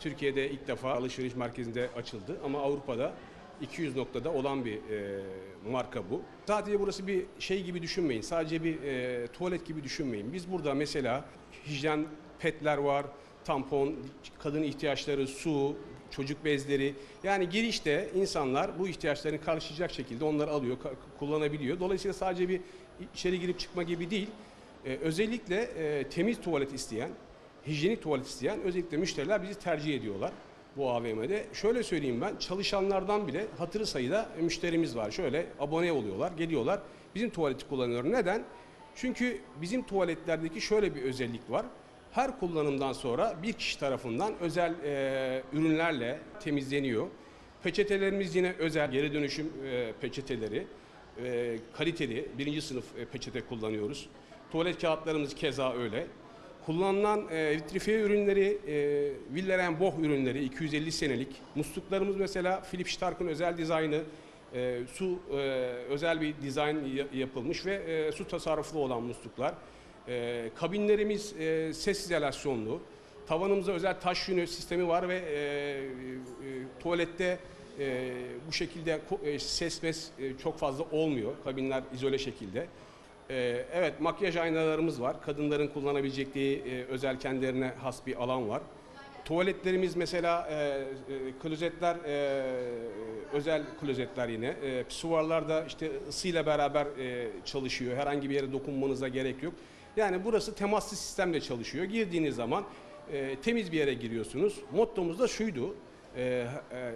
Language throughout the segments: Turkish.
Türkiye'de ilk defa alışveriş merkezinde açıldı ama Avrupa'da 200 noktada olan bir e, marka bu. Sadece burası bir şey gibi düşünmeyin. Sadece bir e, tuvalet gibi düşünmeyin. Biz burada mesela hijyen petler var, tampon, kadın ihtiyaçları, su, çocuk bezleri. Yani girişte insanlar bu ihtiyaçlarını karşılayacak şekilde onları alıyor, kullanabiliyor. Dolayısıyla sadece bir içeri girip çıkma gibi değil. Ee, özellikle e, temiz tuvalet isteyen, hijyenik tuvalet isteyen özellikle müşteriler bizi tercih ediyorlar bu AVM'de. Şöyle söyleyeyim ben, çalışanlardan bile hatırı sayıda müşterimiz var. Şöyle abone oluyorlar, geliyorlar. Bizim tuvaleti kullanıyorlar. Neden? Çünkü bizim tuvaletlerdeki şöyle bir özellik var. Her kullanımdan sonra bir kişi tarafından özel e, ürünlerle temizleniyor. Peçetelerimiz yine özel geri dönüşüm e, peçeteleri. E, kaliteli birinci sınıf e, peçete kullanıyoruz. Tuvalet kağıtlarımız keza öyle. Kullanılan e, vitrifiye ürünleri, e, Villeren Boch ürünleri 250 senelik. Musluklarımız mesela Philip Stark'ın özel dizaynı. E, su e, özel bir dizayn ya- yapılmış ve e, su tasarruflu olan musluklar. E, kabinlerimiz e, ses izolasyonlu. Tavanımızda özel taş yünü sistemi var ve e, e, tuvalette e, bu şekilde e, ses mes e, çok fazla olmuyor. Kabinler izole şekilde. E, evet makyaj aynalarımız var. Kadınların kullanabilecekleri e, özel kendilerine has bir alan var. Tuvaletlerimiz mesela e, e, klozetler e, özel klozetler yine. E, pisuvarlarda işte ısıyla beraber e, çalışıyor. Herhangi bir yere dokunmanıza gerek yok. Yani burası temaslı sistemle çalışıyor. Girdiğiniz zaman e, temiz bir yere giriyorsunuz. Mottomuz da şuydu. E,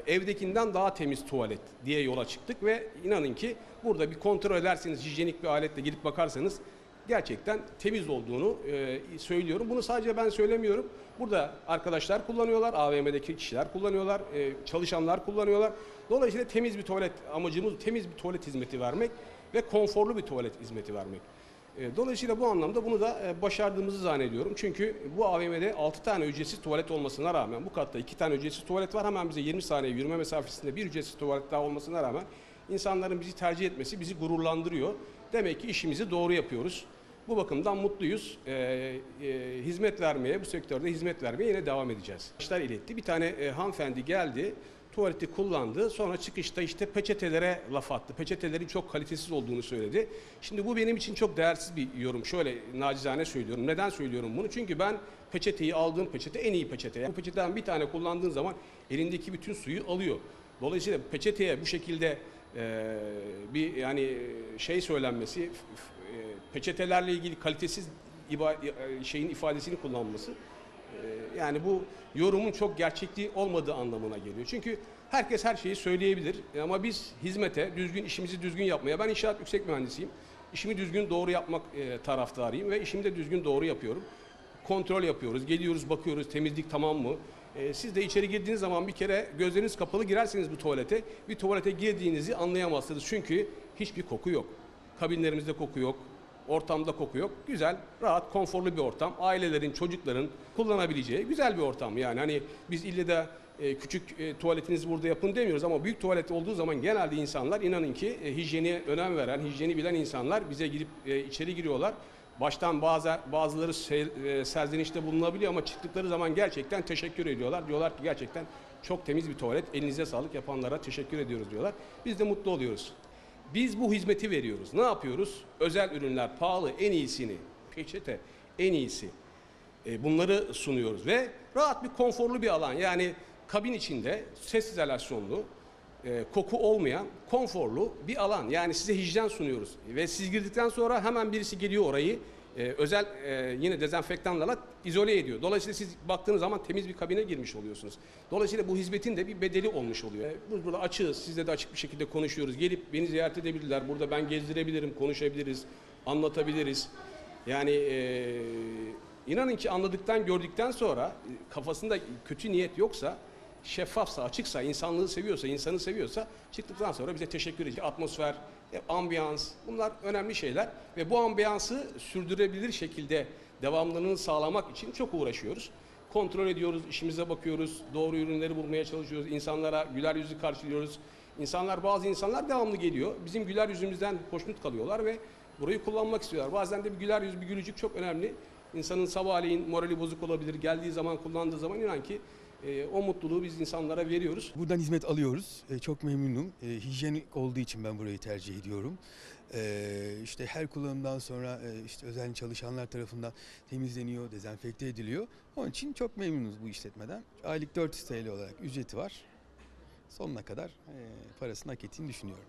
e, evdekinden daha temiz tuvalet diye yola çıktık ve inanın ki burada bir kontrol ederseniz hijyenik bir aletle gidip bakarsanız gerçekten temiz olduğunu e, söylüyorum. Bunu sadece ben söylemiyorum. Burada arkadaşlar kullanıyorlar, AVM'deki kişiler kullanıyorlar, e, çalışanlar kullanıyorlar. Dolayısıyla temiz bir tuvalet amacımız temiz bir tuvalet hizmeti vermek ve konforlu bir tuvalet hizmeti vermek. E, Dolayısıyla bu anlamda bunu da e, başardığımızı zannediyorum. Çünkü bu AVM'de 6 tane ücretsiz tuvalet olmasına rağmen bu katta 2 tane ücretsiz tuvalet var. Hemen bize 20 saniye yürüme mesafesinde bir ücretsiz tuvalet daha olmasına rağmen insanların bizi tercih etmesi bizi gururlandırıyor. Demek ki işimizi doğru yapıyoruz. Bu bakımdan mutluyuz. E, e, hizmet vermeye, bu sektörde hizmet vermeye yine devam edeceğiz. İşler iletti. Bir tane e, hanımefendi geldi, tuvaleti kullandı. Sonra çıkışta işte peçetelere laf attı. Peçetelerin çok kalitesiz olduğunu söyledi. Şimdi bu benim için çok değersiz bir yorum. Şöyle nacizane söylüyorum. Neden söylüyorum bunu? Çünkü ben peçeteyi aldığım peçete en iyi peçete. Bu peçeteden bir tane kullandığın zaman elindeki bütün suyu alıyor. Dolayısıyla peçeteye bu şekilde e, bir yani şey söylenmesi, e, peçetelerle ilgili kalitesiz iba- e, şeyin ifadesini kullanması yani bu yorumun çok gerçekliği olmadığı anlamına geliyor. Çünkü herkes her şeyi söyleyebilir E, ama biz hizmete, düzgün işimizi düzgün yapmaya, ben inşaat yüksek mühendisiyim. İşimi düzgün doğru yapmak e, taraftarıyım ve işimi de düzgün doğru yapıyorum. Kontrol yapıyoruz, geliyoruz, bakıyoruz temizlik tamam mı? E, siz de içeri girdiğiniz zaman bir kere gözleriniz kapalı girerseniz bu tuvalete, bir tuvalete girdiğinizi anlayamazsınız. Çünkü hiçbir koku yok. Kabinlerimizde koku yok, Ortamda koku yok. Güzel, rahat, konforlu bir ortam. Ailelerin, çocukların kullanabileceği güzel bir ortam. Yani hani biz ille de e, küçük e, tuvaletinizi burada yapın demiyoruz ama büyük tuvalet olduğu zaman genelde insanlar inanın ki e, hijyene önem veren, hijyeni bilen insanlar bize girip e, içeri giriyorlar. Baştan bazı bazıları e, serzenişte bulunabiliyor ama çıktıkları zaman gerçekten teşekkür ediyorlar. Diyorlar ki gerçekten çok temiz bir tuvalet. Elinize sağlık yapanlara teşekkür ediyoruz diyorlar. Biz de mutlu oluyoruz. Biz bu hizmeti veriyoruz. Ne yapıyoruz? Özel ürünler pahalı, en iyisini, peçete en iyisi. E, bunları sunuyoruz ve rahat bir konforlu bir alan. Yani kabin içinde ses izolasyonlu, e, koku olmayan, konforlu bir alan. Yani size hijyen sunuyoruz. Ve siz girdikten sonra hemen birisi geliyor orayı e, özel e, yine dezenfektanlarla izole ediyor. Dolayısıyla siz baktığınız zaman temiz bir kabine girmiş oluyorsunuz. Dolayısıyla bu hizmetin de bir bedeli olmuş oluyor. E, Biz burada açığız, sizle de açık bir şekilde konuşuyoruz. Gelip beni ziyaret edebilirler. Burada ben gezdirebilirim, konuşabiliriz, anlatabiliriz. Yani e, inanın ki anladıktan, gördükten sonra e, kafasında kötü niyet yoksa şeffafsa, açıksa, insanlığı seviyorsa, insanı seviyorsa çıktıktan sonra bize teşekkür edecek. Atmosfer, e, ambiyans bunlar önemli şeyler ve bu ambiyansı sürdürebilir şekilde devamlılığını sağlamak için çok uğraşıyoruz. Kontrol ediyoruz, işimize bakıyoruz, doğru ürünleri bulmaya çalışıyoruz, insanlara güler yüzü karşılıyoruz. İnsanlar, bazı insanlar devamlı geliyor. Bizim güler yüzümüzden hoşnut kalıyorlar ve burayı kullanmak istiyorlar. Bazen de bir güler yüz, bir gülücük çok önemli. İnsanın sabahleyin morali bozuk olabilir. Geldiği zaman, kullandığı zaman inan ki E, o mutluluğu biz insanlara veriyoruz. Buradan hizmet alıyoruz. E, çok memnunum. E, hijyenik olduğu için ben burayı tercih ediyorum. E, işte her kullanımdan sonra e, işte özel çalışanlar tarafından temizleniyor, dezenfekte ediliyor. Onun için çok memnunuz bu işletmeden. Aylık 400 TL olarak ücreti var. Sonuna kadar e, parasını hak ettiğini düşünüyorum.